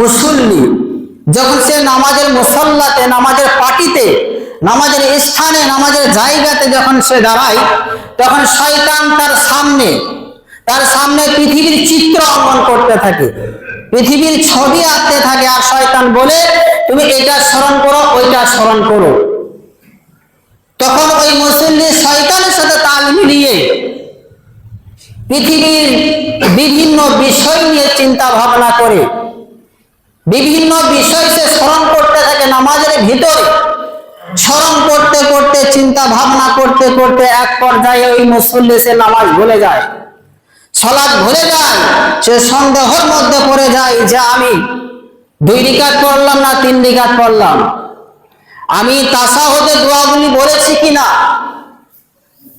মুসল্লি, যখন সে নামাজের মুসল্লাতে, নামাজের পার্টিতে নামাজের স্থানে, নামাজের জায়গাতে যখন সে দাঁড়ায়, তখন শয়তান তার সামনে তার সামনে পৃথিবীর চিত্র অঙ্কন করতে থাকে। পৃথিবীর ছবি আঁকতে থাকে আর শয়তান বলে, তুমি এটা স্মরণ করো, ওইটা স্মরণ করো। তখন ওই মুসল্লি শয়তানের সাথে তাল মিলিয়ে পৃথিবীর বিভিন্ন বিষয় নিয়ে চিন্তা ভাবনা করে। বিভিন্ন বিষয় সে স্মরণ করতে থাকে নামাজের ভিতরে। স্মরণ করতে করতে, চিন্তা ভাবনা করতে করতে এক পর্যায়ে ওই মুসল্লি সে নামাজ ভুলে যায়। সলাদ ভুলে যায়, সে সন্দেহর মধ্যে পড়ে যায় যে আমি দুই রিকাত পড়লাম না তিন রিকাত পড়লাম। আমি তাসা হতে দোয়াগুলি বলেছি কিনা?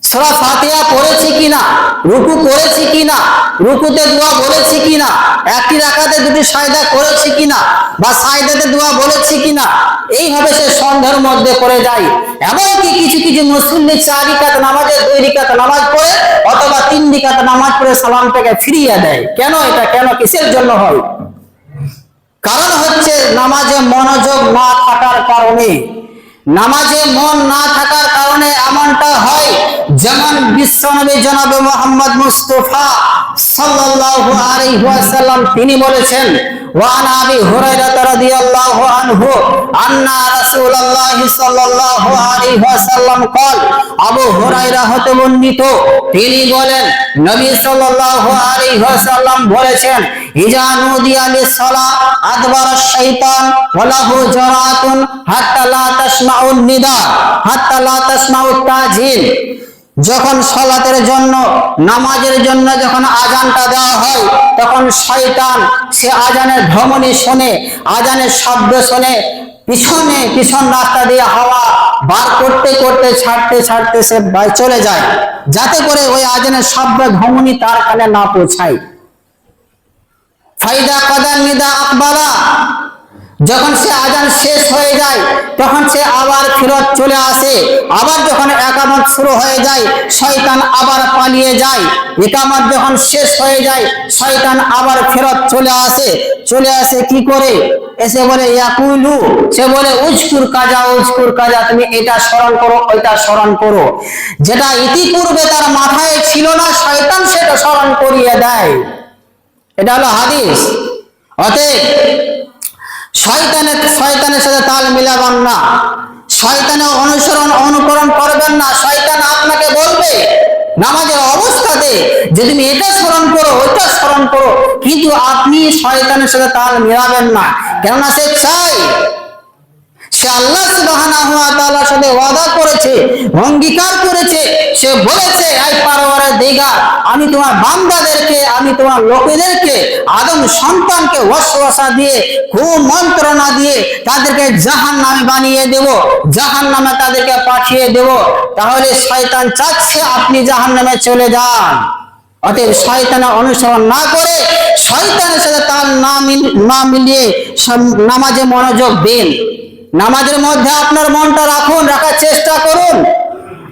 সরা ফাতিহা পড়েছি কিনা? রুকু করেছি কিনা? রুকুতে দোয়া বলেছি কিনা? একটি রাখাতে দুটি সায়দা করেছি কিনা? বা সায়দাতে দোয়া বলেছি কিনা? এইভাবে সে সন্দেহের মধ্যে পড়ে যায়। এমনকি কিছু কিছু মুসল্লি চার রিকাত নামাজে দুই রিকাত নামাজ পড়ে অথবা তিন রিকাত নামাজ পড়ে সালামটাকে ফিরিয়ে দেয়। কেন এটা? কেন? কিসের জন্য হয়? কারণ হচ্ছে নামাজে মনোযোগ না থাকার কারণে। নামাজে মন না থাকার কারণে এমনটা হয় যেমন বিশ্বনবী জনাবে মোহাম্মদ মুস্তফা সাল্লাল্লাহু আলাইহি ওয়াসাল্লাম তিনি বলেছেন ওয়ান আবি হুরায়রা রাদিয়াল্লাহু আনহু আন্না রাসূলুল্লাহ সাল্লাল্লাহু আলাইহি ওয়াসাল্লাম قال আবু হুরায়রা হতে বর্ণিত তিনি বলেন নবী সাল্লাল্লাহু আলাইহি ওয়াসাল্লাম বলেছেন ইজা নুদিয়া লিসসালা আদবার শাইতান ওয়ালাহু জারাতুন হাত্তা লা তাসমাউন নিদা হাত্তা লা তাসমাউত তাজিল। যখন সলাতের জন্য, নামাজের জন্য যখন আজানটা দেওয়া হয়, তখন শয়তান সে আজানের ধমনী শোনে, আজানের শব্দ শোনে, পিছনে পিছন রাস্তা দিয়ে হাওয়া বার করতে করতে, ছাড়তে ছাড়তে সে চলে যায়। যাতে করে ওই আজানের শব্দ ধমনী তার কানে না পৌঁছায়। ফাইদা কাদা নিদা আকবালা। যখন সে আজান শেষ হয়ে যায়, তখন সে আবার ফেরত চলে আসে। আবার যখন একামত শুরু হয়ে যায়, শয়তান আবার পালিয়ে যায়। একামত যখন শেষ হয়ে যায়, শয়তান আবার ফেরত চলে আসে। চলে আসে কি করে? এসে বলে ইয়াকুলু সে বলে, উজকুর কাজা উজকুর কাজা, তুমি এটা স্মরণ করো, ওইটা স্মরণ করো। যেটা ইতিপূর্বে তার মাথায় ছিল না, শয়তান সেটা স্মরণ করিয়ে দেয়। এটা হলো হাদিস। অতএব শয়তানের শয়তানের সাথে তাল মিলাবেন না। শয়তানের অনুসরণ অনুকরণ করবেন না। শয়তান আপনাকে বলবে, নামাজের অবস্থাতে যে তুমি এটা স্মরণ করো, ওইটা স্মরণ করো। কিন্তু আপনি শয়তানের সাথে তাল মিলাবেন না। কেননা সে চাই সে আল্লাহ সুবহানাহু ওয়া তাআলার সাথে ওয়াদা করেছে, অঙ্গীকার করেছে, সে বলেছে আই পারওয়ারের দিগা, আমি তোমার বান্দাদেরকে, আমি তোমার লোকেদেরকে, আদম সন্তানকে ওয়াসওয়াসা দিয়ে, কুমন্ত্রণা দিয়ে তাদেরকে জাহান্নামে বানিয়ে দেব, জাহান্নামে তাদেরকে পাঠিয়ে দেব। তাহলে শয়তান চাচ্ছে আপনি জাহান্নামে চলে যান। অতএব শয়তানের অনুসরণ না করে শয়তানের সাথে তার না মিল- না মিলিয়ে নামাজে মনোযোগ দিন। নামাজের মধ্যে আপনার মনটা রাখুন, রাখার চেষ্টা করুন।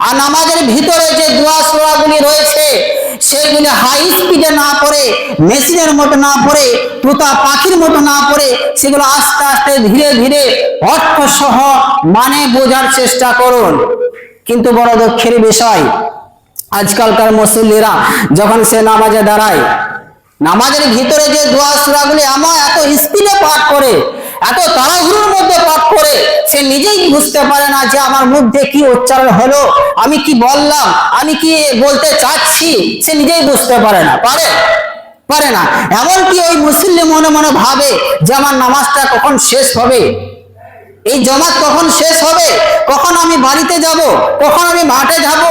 আর নামাজের ভিতরে যে দোয়া সোয়াগুলি রয়েছে, সেগুলি হাই স্পিডে না পড়ে, মেশিনের মতো না পড়ে, তোতা পাখির মতো না পড়ে, সেগুলো আস্তে আস্তে ধীরে ধীরে অর্থ সহ মানে বোঝার চেষ্টা করুন। কিন্তু বড় দুঃখের বিষয়, আজকালকার মুসল্লিরা যখন সে নামাজে দাঁড়ায় নামাজের ভিতরে যে দোয়া সুরাগুলি আমার এত স্পিডে পাঠ করে, এত তাড়াহুড়োর মধ্যে পাঠ করে, সে নিজেই বুঝতে পারে না যে আমার মধ্যে কি উচ্চারণ হলো, আমি কি বললাম, আমি কি বলতে চাচ্ছি, সে নিজেই বুঝতে পারে না। পারে? পারে না। এমনকি ওই মুসল্লি মনে মনে ভাবে যে আমার নামাজটা কখন শেষ হবে? এই জমাত কখন শেষ হবে? বাড়িতে যাব? কখন আমি মাঠে যাব?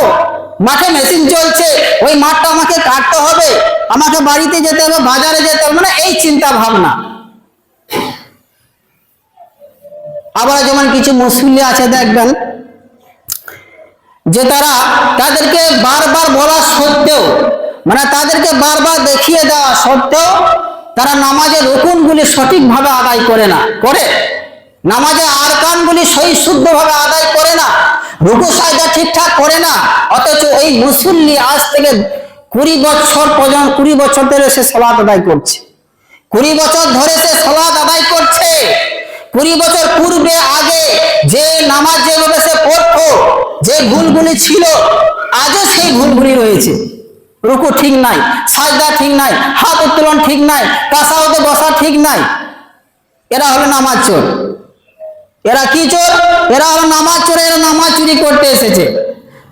মাঠে মেশিন চলছে। ওই মাঠটা আমাকে কাটতে হবে। আমাকে বাড়িতে যেতে হবে, বাজারে যেতে হবে মানে এই চিন্তা ভাবনা। আবার যেমন কিছু মুসলিম আছে দেখবেন, যে তারা তাদেরকে বারবার বলা সত্ত্বেও মানে তাদেরকে বারবার দেখিয়ে দেওয়া সত্ত্বেও, তারা নামাজের রুকুনগুলি সঠিকভাবে আদায় করে না। করে? নামাজে আরকানগুলি সহি শুদ্ধভাবে আদায় করে না, রুকু সাজদা ঠিকঠাক করে না, অথচ এই মুসল্লি আজ থেকে কুড়ি বছর পর্যন্ত, কুড়ি বছর ধরে সে সলাৎ আদায় করছে। কুড়ি বছর ধরে সে সলাৎ আদায় করছে। কুড়ি বছর পূর্বে আগে যে নামাজ যেভাবে সে পড়তো, যে ভুলগুলি ছিল, আজও সেই ভুলগুলি রয়েছে। রুকু ঠিক নাই, সাজদা ঠিক নাই, হাত উত্তোলন ঠিক নাই, কাসাওতে বসা ঠিক নাই। এরা হলো নামাজ চোর। এরা কি চোর? এরা হলো নামাজ চোর, এরা নামাজ চুরি করতে এসেছে।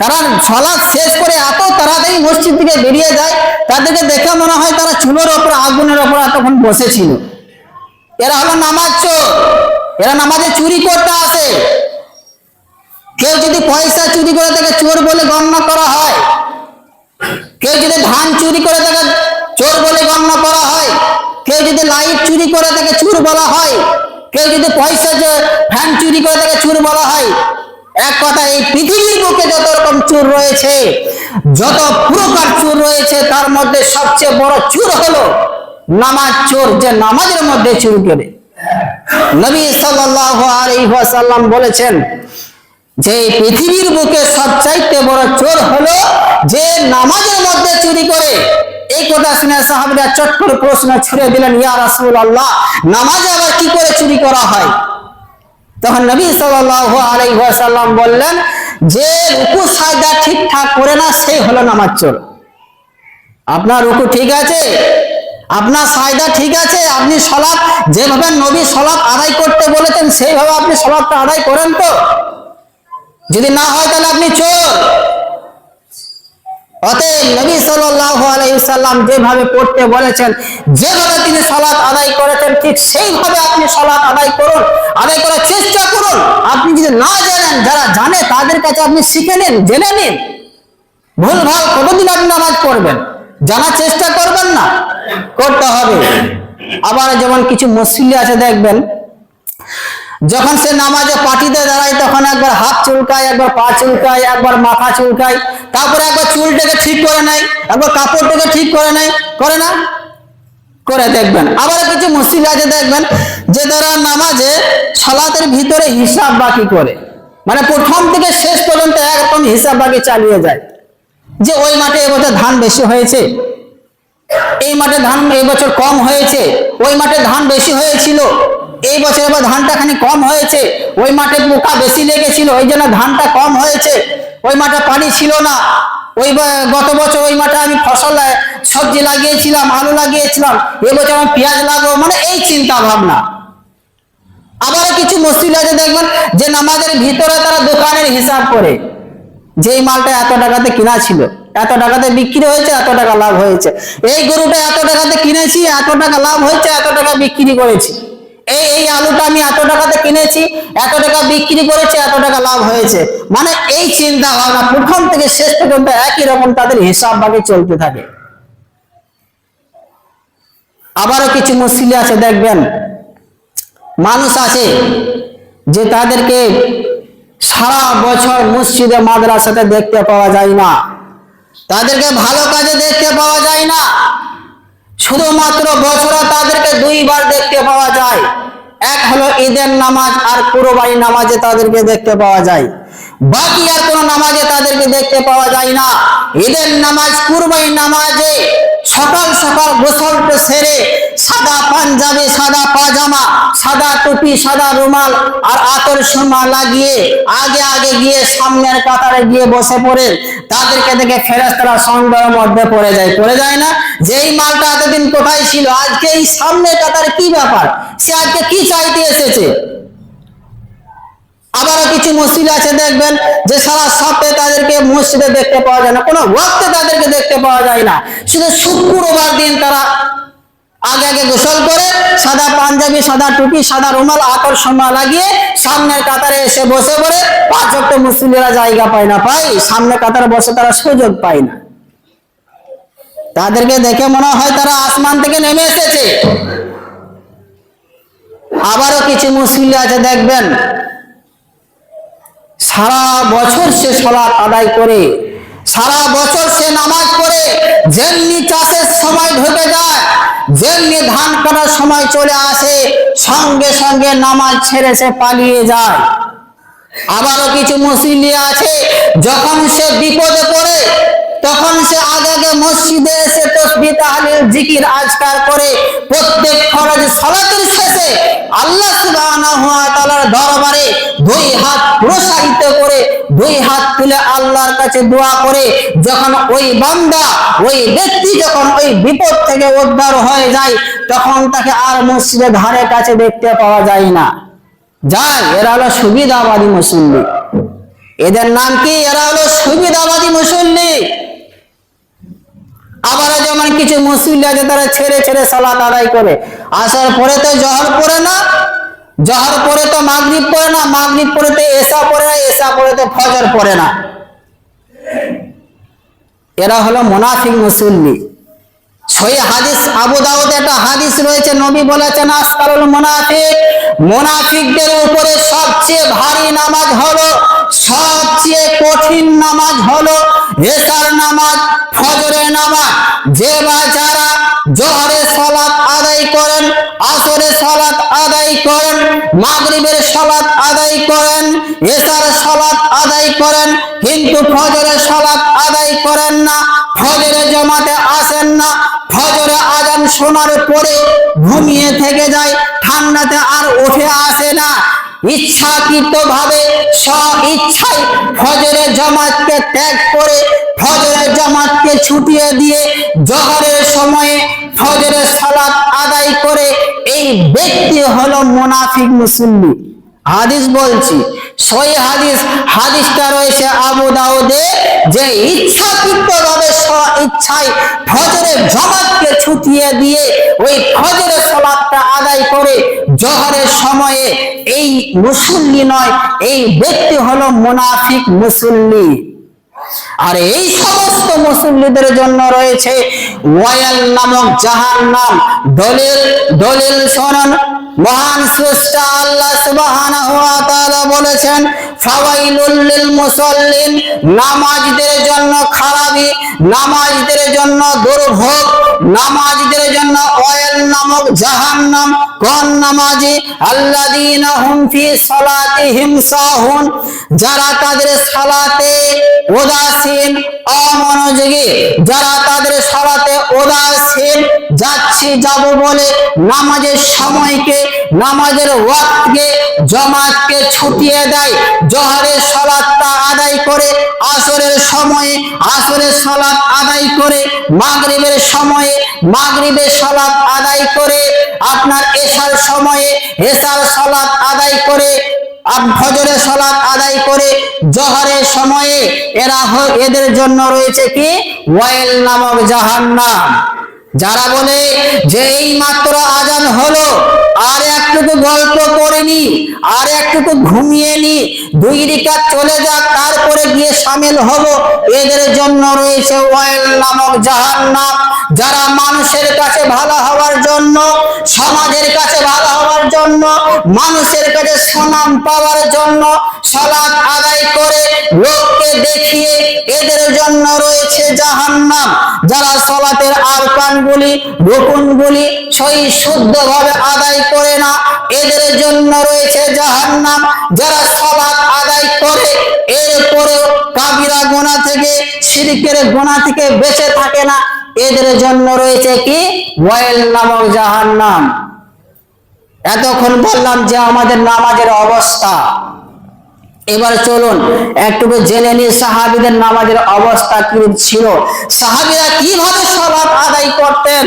কারণ সলাদ শেষ করে এত তাড়াতাড়ি মসজিদ থেকে বেরিয়ে যায়, তাদেরকে দেখে মনে হয় তারা চুলোর ওপর, আগুনের ওপর এতক্ষণ বসেছিল। এরা হলো নামাজ চোর। এরা নামাজে চুরি করতে আসে। কেউ যদি পয়সা চুরি করে তাকে চোর বলে গণ্য করা হয়, কেউ যদি ধান চুরি করে তাকে চোর বলে গণ্য করা হয়, কেউ যদি লাইট চুরি করে তাকে চোর বলা হয় কেউ যদি পয়সা যে- ফ্যান চুরি করে তাকে চুর বলা হয়, এক কথা, এই পৃথিবীর বুকে যত রকম চুর রয়েছে, যত প্রকার চুর রয়েছে, তার মধ্যে সবচেয়ে বড় চুর হলো নামাজ চোর, যে নামাজের মধ্যে চুর করে। নবী ওয়াসাল্লাম বলেছেন যে পৃথিবীর বুকে সবচাইতে বড় চোর হলো যে নামাজের মধ্যে চুরি করে। এই কথা শুনে সাহাবিরা চট করে প্রশ্ন ছুড়ে দিলেন, ইয়া রাসূলুল্লাহ, নামাজে আবার কি করে চুরি করা হয়? তখন নবী সাল্লাল্লাহু আলাইহি ওয়াসাল্লাম বললেন, যে রুকু সাজদা ঠিকঠাক করে না সেই হলো নামাজ চোর। আপনার রুকু ঠিক আছে? আপনার সাজদা ঠিক আছে? আপনি সলাপ যেভাবে নবী সলাপ আদায় করতে বলেছেন, সেইভাবে আপনি সলাপটা আদায় করেন তো। যদি না হয় তাহলে আপনি চোর। অতএব যেভাবে পড়তে বলেছেন, যেভাবে তিনি আদায় করেছেন, ঠিক সেইভাবে আপনি আদায় করুন, আদায় করার চেষ্টা করুন। আপনি যদি না জানেন, যারা জানে তাদের কাছে আপনি শিখে নিন, জেনে নিন। ভুল কতদিন আপনি নামাজ পড়বেন? জানার চেষ্টা করবেন না। করতে হবে। আবার যেমন কিছু মসজিদে আছে দেখবেন যখন সে নামাজে পাটিতে দাঁড়ায়, তখন একবার হাত চুলকায়, একবার পা চুলকায়, একবার মাথা চুলকায়, তারপরে একবার চুলটাকে ঠিক করে নেয়, একবার কাপড়টাকে ঠিক করে নেয়, করে না? করে দেখবেন। আবার কিছু মসজিদ আছে, দেখবেন, যে তারা নামাজে সালাতের ভিতরে হিসাব বাকি করে। মানে প্রথম থেকে শেষ পর্যন্ত একরকম হিসাব বাকি চালিয়ে যায়। যে ওই মাঠে এবছর ধান বেশি হয়েছে, এই মাঠে ধান এই বছর কম হয়েছে, ওই মাঠে ধান বেশি হয়েছিল এই বছর আবার ধানটা খানি কম হয়েছে। ওই মাঠে পোকা বেশি লেগেছিল, ওই জন্য ধানটা কম হয়েছে। ওই মাঠে পানি ছিল না। ওই গত বছর ওই মাঠে আমি ফসল সবজি লাগিয়েছিলাম, আলু লাগিয়েছিলাম। এবছর আমি পেঁয়াজ লাগাবো মানে এই চিন্তা ভাবনা। আবার কিছু মসজিদ আছে, দেখবেন, যে নামাজের ভিতরে তারা দোকানের হিসাব করে। যে মালটা এত টাকাতে কিনা ছিল। এত টাকাতে বিক্রি হয়েছে, এত টাকা লাভ হয়েছে। এই গরুটা এত টাকাতে কিনেছি, এত টাকা লাভ হয়েছে, এত টাকা বিক্রি করেছি। এই এই আলুটা আমি এত টাকাতে কিনেছি, এত টাকা বিক্রি করেছি, এত টাকা লাভ হয়েছে। মানে এই চিন্তা ভাবনা প্রথম থেকে শেষ পর্যন্ত একই রকম তাদের হিসাব ভাগে চলতে থাকে। আবারও কিছু মুসলিম আছে, দেখবেন। মানুষ আছে যে তাদেরকে সারা বছর মসজিদে, মাদ্রাসাতে দেখতে পাওয়া যায় না। তাদেরকে ভালো কাজে দেখতে পাওয়া যায় না। শুধুমাত্র বছরে তাদেরকে দুইবার দেখতে পাওয়া যায়। এক হলো ঈদের নামাজ আর কুরবানি নামাজে তাদেরকে দেখতে পাওয়া যায়। বাকি আর কোন নামাজে তাদেরকে দেখতে পাওয়া যায় না। ঈদের নামাজ কুরবানি নামাজে সকাল সকাল গোসলটা সেরে সাদা পাঞ্জাবি, সাদা পাজামা, সাদা টুপি, সাদা রুমাল আর আতর সুরমা লাগিয়ে আগে আগে গিয়ে সামনের কাতারে গিয়ে বসে পড়ে, তাদেরকে দেখে ফেরেস্তারা সন্দেহের মধ্যে পড়ে যায়। পড়ে যায় না? যে এই মালটা এতদিন কোথায় ছিল? আজকে এই সামনের কাতারে কি ব্যাপার? সে আজকে কি চাইতে এসেছে? আবারও কিছু মসজিদ আছে, দেখবেন যে সারা সপ্তাহে তাদেরকে মসজিদে দেখতে পাওয়া যায় না, কোনো ওয়াক্তে তাদেরকে দেখতে পাওয়া যায় না। শুধু শুক্রবার দিন তারা আগে আগে গোসল করে, সাদা পাঞ্জাবি, সাদা টুপি, সাদা রুমাল সমা লাগিয়ে সামনের কাতারে এসে বসে পড়ে। পাঁচ অক্ট মুসলিমরা জায়গা পায় না পাই সামনে কাতারে বসে তারা সুযোগ পায় না। তাদেরকে দেখে মনে হয় তারা আসমান থেকে নেমে এসেছে। আবারও কিছু মুসলিম আছে, দেখবেন সারা বছর সে সলাৎ আদায় করে, সারা বছর সে নামাজ পড়ে, যেমনি চাষের সময় ঢুকে যায়, যেমনি ধান করার সময় চলে আসে, সঙ্গে সঙ্গে নামাজ ছেড়ে সে পালিয়ে যায়। আবারও কিছু মুসলিম আছে, যখন সে বিপদে পড়ে তখন সে আগে আগে মসজিদে এসে তসবি তাহলিল জিকির আজকার করে প্রত্যেক ফরজ সালাতের শেষে আল্লাহ সুবহানাহু ওয়া তাআলার দরবারে দুই হাত প্রসারিত করে, দুই হাত তুলে আল্লাহর কাছে দোয়া করে, যখন ওই বান্দা, ওই ব্যক্তি যখন ওই বিপদ থেকে উদ্ধার হয়ে যায়, তখন তাকে আর মসজিদের ধারে কাছে দেখতে পাওয়া যায় না। যায় এরা হলো সুবিধাবাদী মুসল্লি। এদের নাম কি? এরা হলো সুবিধাবাদী মুসল্লি। কিছু মুসল্লি আছে তারা ছেড়ে ছেড়ে সালাত আদায় করে। আসার পরে তো জহর পড়ে না, জহর পরে তো মাগরিব পড়ে না, মাগরিব পরে তো এসা পড়ে না এসা পরে তো ফজর পড়ে না। এরা হলো মোনাফিক মুসল্লি। সই হাদিস, আবু দাউদ একটা হাদিস রয়েছে, নবী বলেছেন আসকারুল মুনাফিক, মুনাফিকদের উপরে সবচেয়ে ভারী নামাজ হলো, সবচেয়ে কঠিন নামাজ হলো এসার নামাজ, ফজরের নামাজ। যে বা যারা জোহরে সালাত আদায় করেন, আসরে সালাত আদায় করেন, মাগরিবের সালাত আদায় করেন, এসার সালাত আদায় করেন, কিন্তু ফজরের সালাত আদায় করেন না, ফজরে জমাতে আসেন না, ফজরে আজান শোনার পরে ঘুমিয়ে থেকে যায়, ঠান্ডাতে আর উঠে আসে না। ইচ্ছাকৃত ভাবে স্ব ইচ্ছায় ফজরের জামাতকে ত্যাগ করে ফজরের জামাতকে ছুটিয়ে দিয়ে জহরের সময়ে ফজরের সালাত আদায় করে এই ব্যক্তি হলো মুনাফিক মুসল্লি। হাদিস বলছি সই হাদিস, হাদিসটা রয়েছে আবু দাউদে যে ইচ্ছাকৃত ভাবে ইচ্ছায় ফজরের ছুটিয়ে দিয়ে ওই ফজরের সালাতটা আদায় করে জহরের সময়ে এই মুসল্লি নয়, এই ব্যক্তি হলো মুনাফিক মুসল্লি। আর এই সমস্ত মুসল্লিদের জন্য রয়েছে ওয়াল নামক জাহান নাম দলিল দলিল শোনান। মহান স্রষ্টা আল্লাহ সুবহানাহু ওয়া তাআলা বলেছেন, ফাওয়াইলুল লিল মুসাল্লিন নামাজদের জন্য খারাপি নামাজদের জন্য দুর্ভোগ। নামাজীদের জন্য ওয়াল নামক জাহান্নাম কোন নামাজি? আল্লাযীনা হুম ফি সালাতিহিম সাহুন। যারা তাদের সালাতে উদাসীন, অমনোযোগী, যারা তাদের সালাতে উদাসীন, যাচ্ছি যাব বলে নামাজের সময়কে, নামাজের ওয়াক্তকে, জমাতকে ছুটিয়ে দেয়। জোহরের সালাতটা আদায় করে, আসরের সময়ে আসরের সালাত আদায় করে, মাগরিবের সময়ে মাগরিবের সালাত আদায় করে, আপনার এশার সময়ে এশার সালাত আদায় করে ফজরের সালাত আদায় করে, জহরের সময়ে এরা এদের জন্য রয়েছে কি? ওয়াইল নামক জাহান্নাম। যারা বলে যে এই মাত্র আজান হলো, আর একটুকু করেনি আর একটুকু ঘুমিয়ে নি, দুই রিকাত চলে যাক তারপরে গিয়ে সামিল হব। এদের জন্য রয়েছে ওয়াইল নামক জাহান্নাম। যারা মানুষের কাছে ভালো হওয়ার জন্য, সমাজের কাছে ভালো হওয়ার জন্য, মানুষের কাছে সুনাম পাওয়ার জন্য সালাত আদায় করে, লোককে দেখিয়ে এদের জন্য রয়েছে জাহান্নাম। যারা সলাতের আরকানগুলি, রুকুনগুলি সই শুদ্ধভাবে আদায় করে না, এদের জন্য রয়েছে জাহান্নাম। যারা সলাত আদায় করে, এরপরেও কাবিরা গোনা থেকে, শিরিকের গোনা থেকে বেঁচে থাকে না। এদের জন্য রয়েছে কি? ওয়াইল নামক জাহান্নাম। এতক্ষণ বললাম যে আমাদের নামাজের অবস্থা। এবার চলুন, একটু জেনে নিই সাহাবিদের নামাজের অবস্থা কি ছিল। সাহাবিরা কীভাবে সলাপ আদায় করতেন?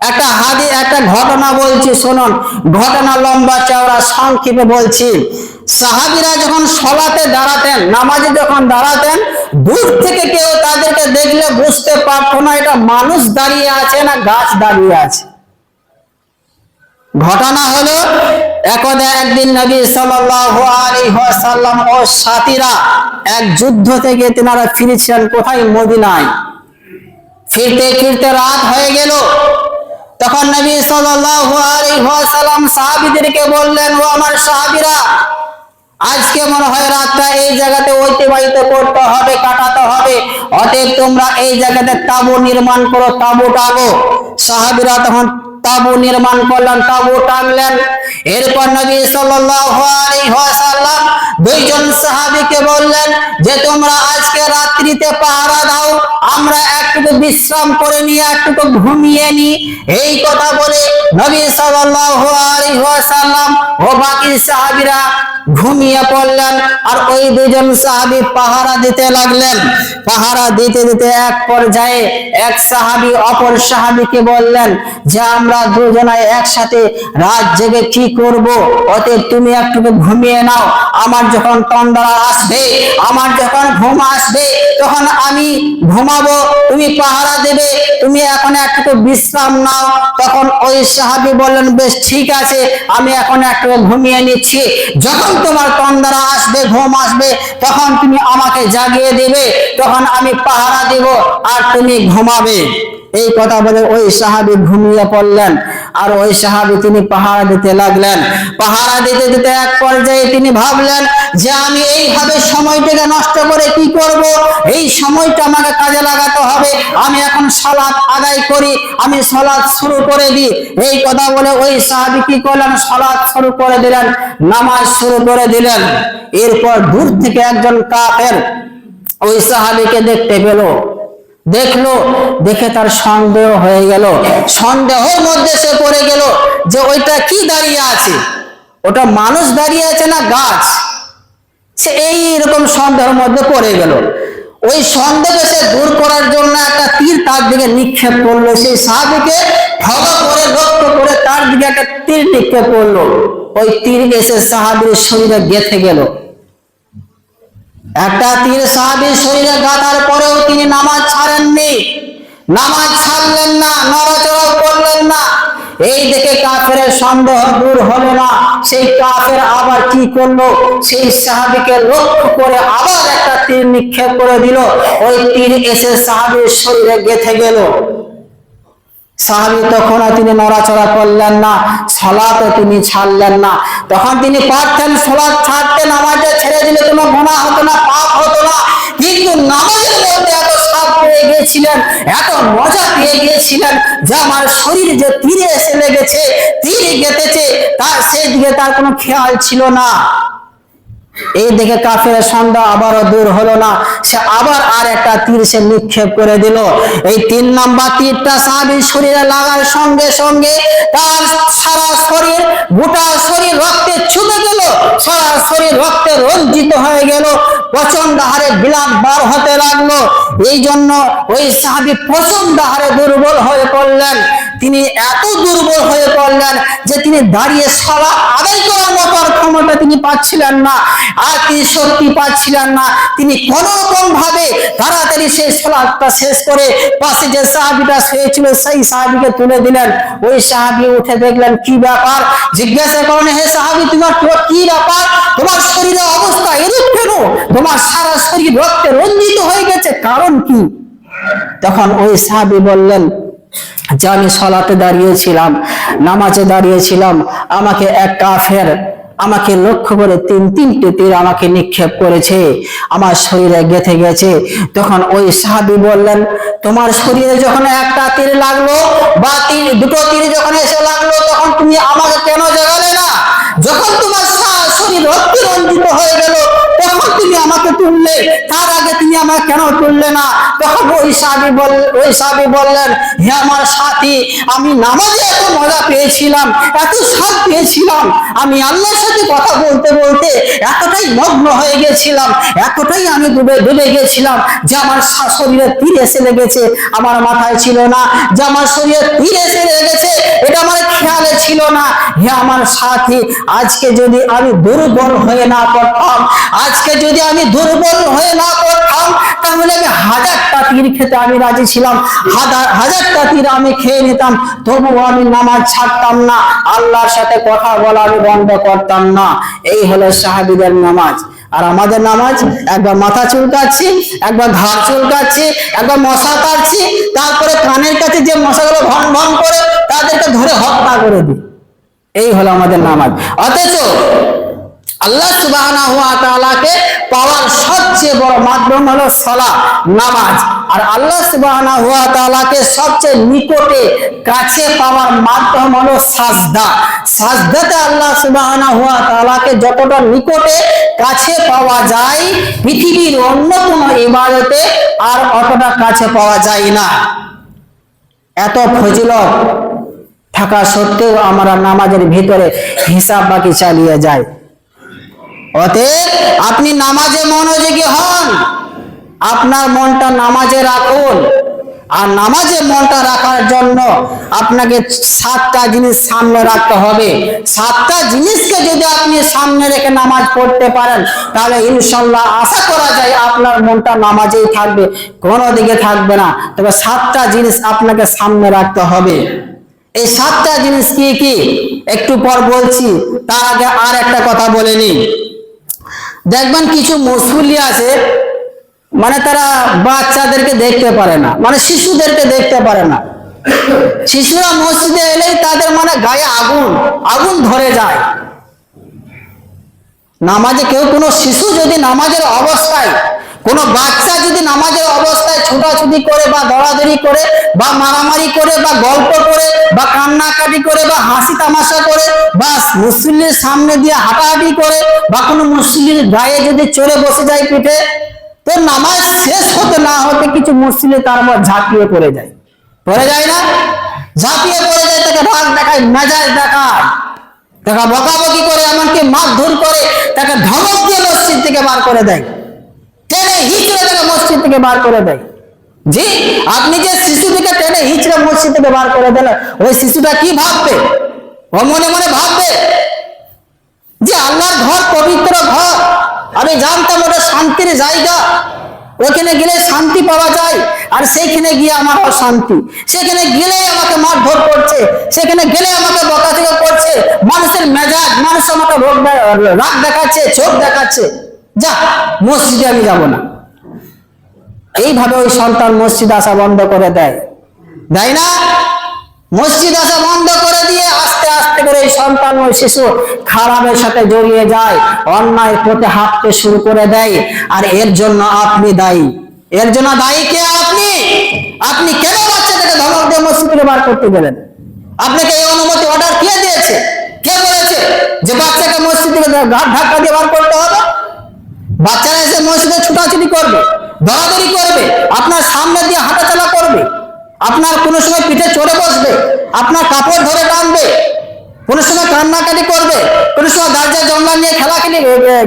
একটা হাদি, একটা ঘটনা বলছি, শুনুন। ঘটনা লম্বা চওড়া, সংক্ষেপে বলছি। সাহাবিরা যখন সলাতে দাঁড়াতেন, নামাজে যখন দাঁড়াতেন, দূর থেকে কেউ তাদেরকে দেখলে বুঝতে পারতো না, এটা মানুষ দাঁড়িয়ে আছে না গাছ দাঁড়িয়ে আছে। ঘটনা হলো, একদা একদিন নবী ওয়াসাল্লাম ও সাথীরা এক যুদ্ধ থেকে তেনারা ফিরেছিলেন কোথায়? মদিনায়। ফিরতে ফিরতে রাত হয়ে গেল। তখন নবী আলাইহি ওয়াসাল্লাম বললেন, ও আমার সাহাবিরা, আজকে মনে হয় রাতটা এই জায়গাতে অতিবাহিত করতে হবে, কাটাতে হবে। অতএব তোমরা এই জায়গাতে তাবু নির্মাণ করো, তাবু টাঙো। সাহাবিরা তখন তাবু নির্মাণ করলেন, তাবু টাঙলেন এরপর নবী ওয়াসাল্লাম দুইজন সাহাবিকে বললেন যে, তোমরা আজকে রাত্রিতে পাহারা দাও, আমরা একটু বিশ্রাম করে নিয়ে একটু ঘুমিয়ে নি এই কথা বলে নবী সাল্লাল্লাহু আলাইহি ওয়াসাল্লাম ও বাকি সাহাবীরা ঘুমিয়ে পড়লেন আর ওই দুজন সাহাবী পাহারা দিতে লাগলেন। পাহারা দিতে দিতে এক পর্যায়ে এক সাহাবী অপর সাহাবিকে বললেন, যে আমরা দুজনায় একসাথে রাত জেগে কি করব? অতএব তুমি একটু ঘুমিয়ে নাও। আমার যখন তন্দ্রা আসবে, আমার যখন ঘুম আসবে, তখন আমি ঘুমাবো। তুমি পাহারা দেবে, তুমি এখন একটু বিশ্রাম নাও। তখন ওই সাহাবী বললেন, বেশ ঠিক আছে, আমি এখন একটু ঘুমিয়ে নিচ্ছি। যখন তোমার তন্দ্রা আসবে, ঘুম আসবে, তখন তুমি আমাকে জাগিয়ে দেবে, তখন আমি পাহারা দেব আর তুমি ঘুমাবে। এই কথা বলে ওই সাহাবি ঘুমিয়ে পড়লেন আর ওই সাহাবি তিনি পাহারা দিতে লাগলেন। পাহারা দিতে দিতে এক পর্যায়ে তিনি ভাবলেন যে আমি এইভাবে সময়টাকে নষ্ট করে কি করব? এই সময়টা আমাকে কাজে লাগাতে হবে। আমি এখন সালাত আদায় করি, আমি সালাত শুরু করে দিই। এই কথা বলে ওই সাহাবি কি করলেন? সালাত শুরু করে দিলেন, নামাজ শুরু করে দিলেন। এরপর দূর থেকে একজন কাফের ওই সাহাবিকে দেখতে পেল। দেখল, দেখে তার সন্দেহ হয়ে গেল। সন্দেহের মধ্যে সে পড়ে গেল যে ওইটা কি দাঁড়িয়ে আছে? ওটা মানুষ দাঁড়িয়ে আছে না গাছ? সে এই রকম সন্দেহের মধ্যে পড়ে গেল। ওই সন্দেহকে সে দূর করার জন্য একটা তীর তার দিকে নিক্ষেপ করল। সেই সাহাবিকে ভগা করে লক্ষ্য করে তার দিকে একটা তীর নিক্ষেপ করল। ওই তীর এসে সাহাবির শরীরে গেথে গেল। একটা তীর সাহাবির শরীরে গাঁথার পরেও তিনি নামাজ ছাড়েননি। নামাজ ছাড়লেন না, নড়াচড়াও করলেন না। এই দেখে কাফের সন্দেহ দূর হলো না। সেই কাফের আবার কি করল? সেই সাহাবিকে লক্ষ্য করে আবার একটা তীর নিক্ষেপ করে দিল। ওই তীর এসে সাহাবির শরীরে গেথে গেল। সাহাবি তখন তিনি নড়াচড়া করলেন না, সলাতে তিনি ছাড়লেন না। তখন তিনি পারতেন সলাৎ ছাড়তে, নামাজে ছেড়ে দিলে কোনো গোনা হতো না, পাপ হতো না। কিন্তু নামাজের মধ্যে এত সাপ পেয়ে গিয়েছিলেন, এত মজা পেয়ে গিয়েছিলেন যে আমার শরীর যে তীরে এসে লেগেছে, তীরে গেতেছে তার সেই দিকে তার কোনো খেয়াল ছিল না। এই দেখে কাফের সন্ধ্যা আবারও দূর হলো না। সে আবার আর একটা তীর সে নিক্ষেপ করে দিল। এই তিন নাম্বার তীরটা সাহাবির শরীরে লাগার সঙ্গে সঙ্গে তার সারা শরীর, গোটা শরীর রক্তে ছুটে গেল। সারা শরীর রক্তে রঞ্জিত হয়ে গেল। প্রচণ্ড হারে বিলাপ বার হতে লাগল। এই জন্য ওই সাহাবি প্রচণ্ড হারে দুর্বল হয়ে পড়লেন। তিনি এত দুর্বল হয়ে পড়লেন যে তিনি দাঁড়িয়ে সারা আদায় করার মতো ক্ষমতা তিনি পাচ্ছিলেন না। আর তিনি শক্তি পাচ্ছিলেন না। তিনি কোন রকম ভাবে তাড়াতাড়ি সেই সালাদটা শেষ করে পাশে যে সাহাবিটা শুয়েছিল, সেই সাহাবিকে তুলে দিলেন। ওই সাহাবি উঠে দেখলেন, কি ব্যাপার? জিজ্ঞাসা করেন হে সাহাবি, তোমার কি ব্যাপার? তোমার শরীরের অবস্থা এরূপ কেন? তোমার সারা শরীর রক্তে রঞ্জিত হয়ে গেছে, কারণ কি? তখন ওই সাহাবি বললেন, যে আমি সলাতে দাঁড়িয়েছিলাম, নামাজে দাঁড়িয়েছিলাম, আমাকে এক কাফের আমাকে লক্ষ্য করে তিন তিনটে তীর আমাকে নিক্ষেপ করেছে। আমার শরীরে গেথে গেছে। তখন ওই সাহাবি বললেন, তোমার শরীরে যখন একটা তীর লাগল বা তীর, দুটো তীর যখন এসে লাগল, তখন তুমি আমাকে কেন জাগালে না? যখন তোমার শরীর রক্তে রঞ্জিত হয়ে গেল তুমি আমাকে তুললে, তার আগে তুমি আমাকে কেন তুললে না? তখন ওই সাহাবি বল, ওই সাহাবি বললেন, হে আমার সাথী, আমি নামাজে এত মজা পেয়েছিলাম, এত স্বাদ পেয়েছিলাম, আমি আল্লাহর সাথে কথা বলতে বলতে এতটাই মগ্ন হয়ে গেছিলাম, এতটাই আমি ডুবে ডুবে গেছিলাম যে আমার শরীরে তীর এসে লেগেছে, আমার মাথায় ছিল না, যে আমার শরীরে তীর এসে লেগেছে, এটা আমার খেয়ালে ছিল না। হে আমার সাথী, আজকে যদি আমি দুর্বল হয়ে না পড়তাম, আজকে যদি আমি দুর্বল হয়ে না পড়তাম, তাহলে আমি হাজারটা তীর খেতে আমি রাজি ছিলাম। হাজার হাজারটা আমি খেয়ে নিতাম, তবুও আমি নামাজ ছাড়তাম না, আল্লাহর সাথে কথা বলা আমি বন্ধ করতাম না। এই হলো সাহাবিদের নামাজ। আর আমাদের নামাজ, একবার মাথা চুলকাচ্ছি, একবার ঘাড় চুলকাচ্ছি, একবার মশা কাটছি, তারপরে কানের কাছে যে মশাগুলো ভন ভন করে, তাদেরকে ধরে হত্যা করে দিই। এই হলো আমাদের নামাজ। অথচ আল্লাহ তাআলাকে পাওয়ার সবচেয়ে বড় মাধ্যম হলো সালাত, নামাজ। আর আল্লাহ তাআলাকে সবচেয়ে নিকটে কাছে পাওয়ার মাধ্যম হলো সাজদা। সাজদাতে আল্লাহ তাআলাকে যতটা নিকটে কাছে পাওয়া যায়, পৃথিবীর অন্য কোনো ইবাদতে আর অতটা কাছে পাওয়া যায় না। এত ফজিলত থাকা সত্ত্বেও আমরা নামাজের ভিতরে হিসাব বাকি চালিয়ে যাই। অতএব আপনি নামাজে মনোযোগী হন। আপনার মনটা নামাজে রাখুন। আর নামাজে মনটা রাখার জন্য আপনাকে সাতটা জিনিস সামনে রাখতে হবে। সাতটা জিনিসকে যদি আপনি সামনে রেখে নামাজ পড়তে পারেন, তাহলে ইনশাল্লাহ আশা করা যায় আপনার মনটা নামাজেই থাকবে, কোনো দিকে থাকবে না। তবে সাতটা জিনিস আপনাকে সামনে রাখতে হবে। এই সাতটা জিনিস কি কি? একটু পর বলছি, তার আগে আর একটা কথা বলে নিই। দেখবেন কিছু মসুলি আছে মানে তারা বাচ্চাদেরকে দেখতে পারে না মানে শিশুদেরকে দেখতে পারে না। শিশুরা মসজিদে এলেই তাদের মানে গায়ে আগুন আগুন ধরে যায়। নামাজে কেউ কোনো শিশু যদি নামাজের অবস্থায় কোনো বাচ্চা যদি নামাজের অবস্থায় ছোটাছুটি করে বা দৌড়াদৌড়ি করে বা মারামারি করে বা গল্প করে বা কান্নাকাটি করে বা হাসি তামাশা করে বা মুসল্লির সামনে দিয়ে হাঁটাহাঁটি করে বা কোনো মুসল্লির গায়ে যদি চড়ে বসে যায় পিঠে, তো নামাজ শেষ হতে না হতে কিছু মুসল্লি তার মধ্যে ঝাঁপিয়ে পড়ে যায়। পড়ে যায় না? ঝাঁপিয়ে পড়ে যায়, তাকে রাগ দেখায়, মেজাজ দেখায়। তাকে বকাবকি করে, এমনকি মারধর করে, তাকে ধমক দিয়ে মসজিদ থেকে বার করে দেয়। টেনে হিচড়ে তাকে মসজিদ থেকে বার করে দেয়। জি, আপনি যে শিশুটিকে টেনে হিচড়ে মসজিদ থেকে বার করে দিলেন, ওই শিশুটা কি ভাববে? ও মনে মনে ভাববে যে আল্লাহর ঘর, পবিত্র ঘর, আমি জানতাম ওটা শান্তির জায়গা। ওখানে গেলে শান্তি পাওয়া যায়, আর সেইখানে গিয়ে আমার অশান্তি। সেখানে গেলেই আমাকে মারধর করছে, সেখানে গেলে আমাকে বকাঝকা করছে। মানুষের মেজাজ, মানুষ আমাকে রোগ রাগ দেখাচ্ছে, চোখ দেখাচ্ছে। যা, মসজিদে আমি যাব না। এইভাবে ওই সন্তান মসজিদ আসা বন্ধ করে দেয়। দেয় না? মসজিদ আসা বন্ধ করে দিয়ে আস্তে আস্তে করে এই সন্তান ওই শিশু খারাপের সাথে জড়িয়ে যায়, অন্যায় পথে হাঁটতে শুরু করে দেয়। আর এর জন্য আপনি দায়ী। এর জন্য দায়ী কে আপনি? আপনি কেন বাচ্চাটাকে ধমক দিয়ে মসজিদ থেকে বার করতে গেলেন? আপনাকে এই অনুমতি অর্ডার কে দিয়েছে? কে বলেছে যে বাচ্চাকে মসজিদ থেকে ধাক্কা দিয়ে বার করতে হবে? বাচ্চারা এসে মসজিদে ছুটাছুটি করবে, দৌড়াদৌড়ি করবে, আপনার সামনে দিয়ে হাঁটাচলা করবে, আপনার কোনো সময় পিঠে চড়ে বসবে, আপনার কাপড় ধরে টানবে, কোনো সময় কান্নাকাটি করবে, কোনো সময় দার্জা জঙ্গা নিয়ে খেলা খেলি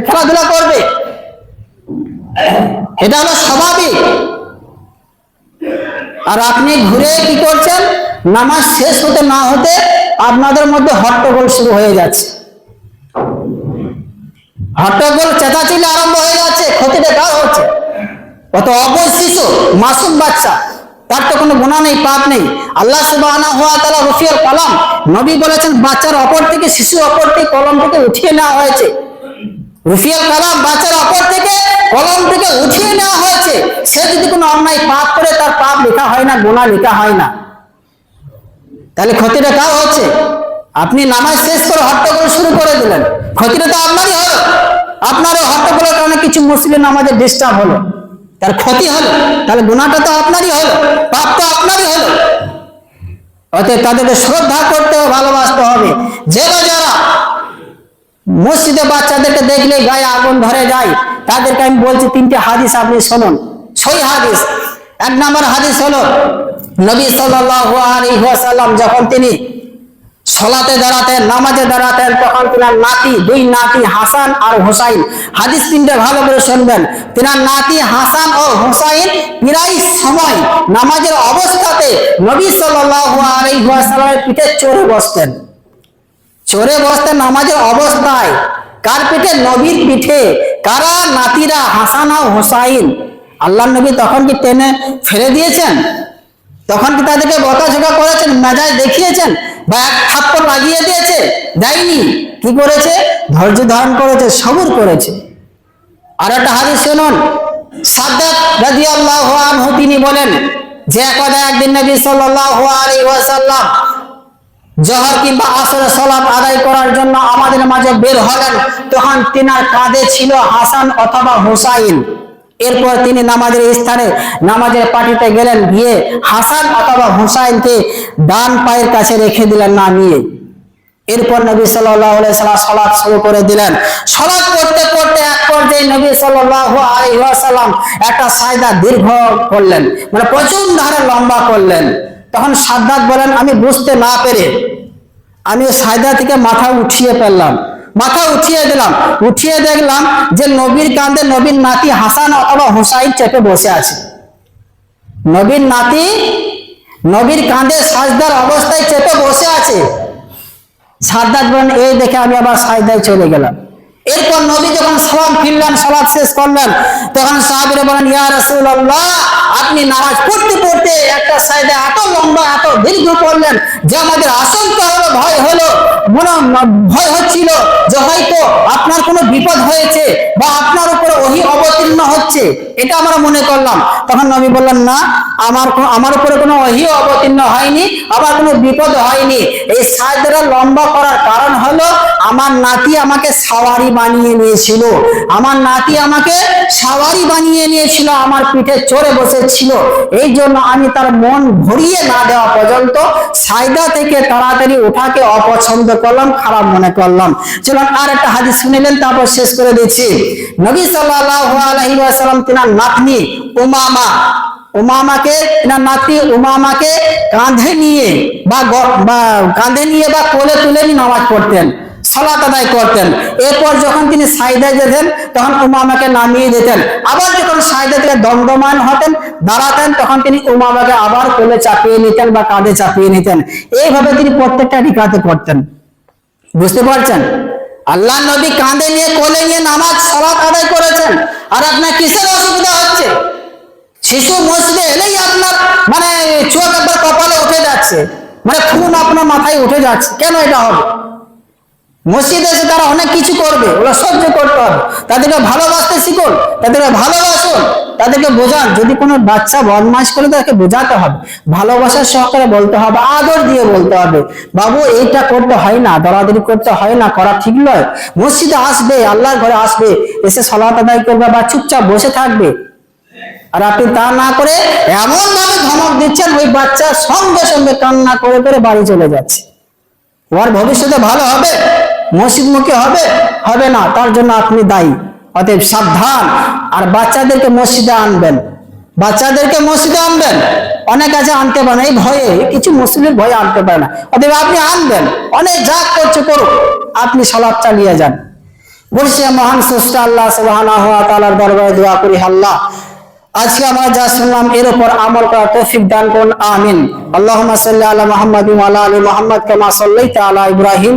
খেলাধুলা করবে। এটা হলো স্বাভাবিক। আর আপনি ঘুরে কি করছেন? নামাজ শেষ হতে না হতে আপনাদের মধ্যে হট্টগোল শুরু হয়ে যাচ্ছে। হট্টগোল চেঁচাচিলি আরম্ভ হয়ে যাচ্ছে, ক্ষতিটা কার হচ্ছে? কত অবশ শিশু, মাসুম বাচ্চা তার তো কোনো গুণা নেই, পাপ নেই। আল্লাহ তাআলা রফিউল কালাম নবী বলেছেন, বাচ্চার অপর থেকে, শিশু অপর থেকে কলম থেকে উঠিয়ে নেওয়া হয়েছে। রফিউল কালাম বাচ্চার অপর থেকে কলম থেকে উঠিয়ে নেওয়া হয়েছে। সে যদি কোনো অন্যায় পাপ করে, তার পাপ লেখা হয় না গুণা লেখা হয় না। তাহলে ক্ষতিটা কার হচ্ছে? আপনি নামাজ শেষ করে হট্টগোল শুরু করে দিলেন। ক্ষতিটা তো আপনারই হলো। আপনারও হট্টগোলের কারণে কিছু মুসলিম নামাজের ডিস্টার্ব হলো। তার ক্ষতি হলো। তাহলে গুণাটা তো আপনারই হলো। পাপ তো আপনারই হলো। অতএব তাদেরকে শ্রদ্ধা করতে হবে ভালোবাসতে হবে। যে যারা মসজিদে বাচ্চাদেরকে দেখলে গায়ে আগুন ধরে যায়, তাদেরকে আমি বলছি তিনটে হাদিস আপনি শুনুন। সই হাদিস। এক নম্বর হাদিস হলো, নবী ওয়াসাল্লাম যখন তিনি সলাতে দাঁড়াতেন, নামাজে দাঁড়াতেন, তখন তিনার নাতি, দুই নাতি হাসান আর হোসাইন। হাদিস তিনটে ভালো করে শুনবেন। তিনার নাতি হাসান ও হোসাইন প্রায় সময় নামাজের অবস্থাতে নবী ওয়াসাল্লামের পিঠে চড়ে বসতেন। চড়ে বসতেন নামাজের অবস্থায়। কার পিঠে? নবীর পিঠে। কারা? নাতিরা হাসান ও হোসাইন। আল্লাহ নবী তখন কি টেনে ফেলে দিয়েছেন? তখন কি তাদেরকে বকাঝকা করেছেন, মেজাজ দেখিয়েছেন বা এক থাপ্পড় লাগিয়ে দিয়েছে? দেয়নি। কি করেছে? ধৈর্য ধারণ করেছে, সবুর করেছে। আর একটা হাদিস শুনুন। সাদ্দাত রাদিয়াল্লাহু আনহু, তিনি বলেন, যে একদা একদিন নবী সাল্লাল্লাহু আলাইহি ওয়াসাল্লাম জহর কিংবা আসর সলাপ আদায় করার জন্য আমাদের মাঝে বের হলেন, তখন তিনার কাঁধে ছিল হাসান অথবা হুসাইন। এরপর তিনি নামাজের স্থানে, নামাজের পার্টিতে গেলেন, গিয়ে হাসান অথবা হুসাইনকে ডান পায়ের কাছে রেখে দিলেন না নিয়ে এরপর নবী সাল্লাম সলাৎ শুরু করে দিলেন। সলাৎ করতে করতে এক পর্যায়ে নবী সাল্লাহ আলহাম একটা সায়দা দীর্ঘ করলেন মানে প্রচুর হারে লম্বা করলেন। তখন সাদ্দাত বলেন, আমি বুঝতে না পেরে আমি সায়দা থেকে মাথা উঠিয়ে ফেললাম। মাথা উঠিয়ে দিলাম। উঠিয়ে দেখলাম যে নবীর কান্দে নবীর নাতি হাসান অথবা হুসাইন চেপে বসে আছে। নবীর নাতি নবীর কাঁধে সাজদার অবস্থায় চেপে বসে আছে। সাদ্দাত বলেন এই দেখে আমি আবার সাজদায় চলে গেলাম। এরপর নবী যখন সালাম ফিরলেন সালাদ শেষ করলেন, তখন সাহাবিরা বলেন ইয়া রাসূলুল্লাহ, আপনি নামাজ পড়তে পড়তে একটা সাইডে এত লম্বা, এত দীর্ঘ করলেন যে আমাদের আশঙ্কা হলো ভয় হলো। মনে ভয় হচ্ছিল যে হয়তো আপনার কোনো বিপদ হয়েছে বা আপনার উপরে ওহি অবতীর্ণ হচ্ছে, এটা আমরা মনে করলাম। তখন নবী বললেন, না, আমার আমার উপরে কোনো ওহি অবতীর্ণ হয়নি, আবার কোনো বিপদ হয়নি। এই সাজদাটা লম্বা করার কারণ হলো, আমার নাতি আমাকে সাওয়ারি বানিয়ে নিয়েছিল। আমার নাতি আমাকে সাওয়ারি বানিয়ে নিয়েছিল, আমার পিঠে চড়ে বসেছিল। এই জন্য আমি তার মন ভরিয়ে না দেওয়া পর্যন্ত সাইদা থেকে তাড়াতাড়ি ওঠাকে অপছন্দ করলাম, খারাপ মনে করলাম। চলুন আর একটা হাদিস শুনিলেন, তারপর শেষ করে দিচ্ছি। নবী সাল্লাল্লাহু আলাইহি ওয়াসাল্লাম তিনার নাতনি উমামা। উমামাকে না নাতি উমামাকে কাঁধে নিয়ে বা কাঁধে নিয়ে বা কোলে তুলে নিয়ে নামাজ পড়তেন, সালাত আদায় করতেন। এরপর যখন তিনি সাইদা যেতেন, তখন উমামাকে নামিয়ে দিতেন। আবার যখন সাইদা থেকে দণ্ডমান হতেন, দাঁড়াতেন, তখন তিনি উমামাকে আবার কোলে চাপিয়ে নিতেন বা কাঁধে চাপিয়ে নিতেন। এইভাবে তিনি প্রত্যেকটা রিকাতে করতেন। বুঝতে পারছেন? আল্লাহ নবী কাঁধে নিয়ে কোলে নিয়ে নামাজ সালাত আদায় করেছেন। আর আপনার কিসের অসুবিধা হচ্ছে? শিশু মসজিদে এলেই আপনার মানে চোখ একবার কপালে উঠে যাচ্ছে। মানে খুন আপনার মাথায় উঠে যাচ্ছে। কেন এটা হবে? মসজিদে এসে তারা অনেক কিছু করবে, ওরা সহ্য করতে হবে তাদেরকে ভালোবাসতে শিখুন, তাদেরকে ভালোবাসুন, তাদেরকে বোঝান। যদি কোনো বাচ্চা বদমাস করে তাকে বোঝাতে হবে। ভালোবাসার সহকারে বলতে হবে, আদর দিয়ে বলতে হবে। বাবু, এইটা করতে হয় না, দরাদরি করতে হয় না, করা ঠিক নয়। মসজিদে আসবে, আল্লাহর ঘরে আসবে, এসে সলাত আদায় করবে বা চুপচাপ বসে থাকবে। আর আপনি তা না করে এমন ভাবে ধমক দিচ্ছেন, ওই বাচ্চা সঙ্গে সঙ্গে কান্না করে করে বাড়ি চলে যাচ্ছে। ওর ভবিষ্যতে ভালো হবে? মসজিদমুখী হবে হবে না, তার জন্য আপনি দায়ী। অতএব সাবধান, আর বাচ্চাদেরকে মসজিদে আনবেন। বাচ্চাদেরকে মসজিদে আনবেন। অনেক আছে আনতে পারে না, এই ভয়ে কিছু মুসলিমের ভয়ে আনতে পারে না। অতএব আপনি আনবেন, অনেক যা করছে করুক, আপনি সালাদ চালিয়ে যান। বলছে, মহান স্রষ্টা আল্লাহ তাআলার দরবারে দোয়া করি, আল্লাহ, আজকে আমরা যা শুনলাম, এর উপর আমল করার তৌফিক দান করুন, আমিন। আল্লাহুম্মা সাল্লি আলা মুহাম্মাদিন ওয়া আলা আলি মুহাম্মাদ, কামা সাল্লাইতা আলা ইব্রাহিম।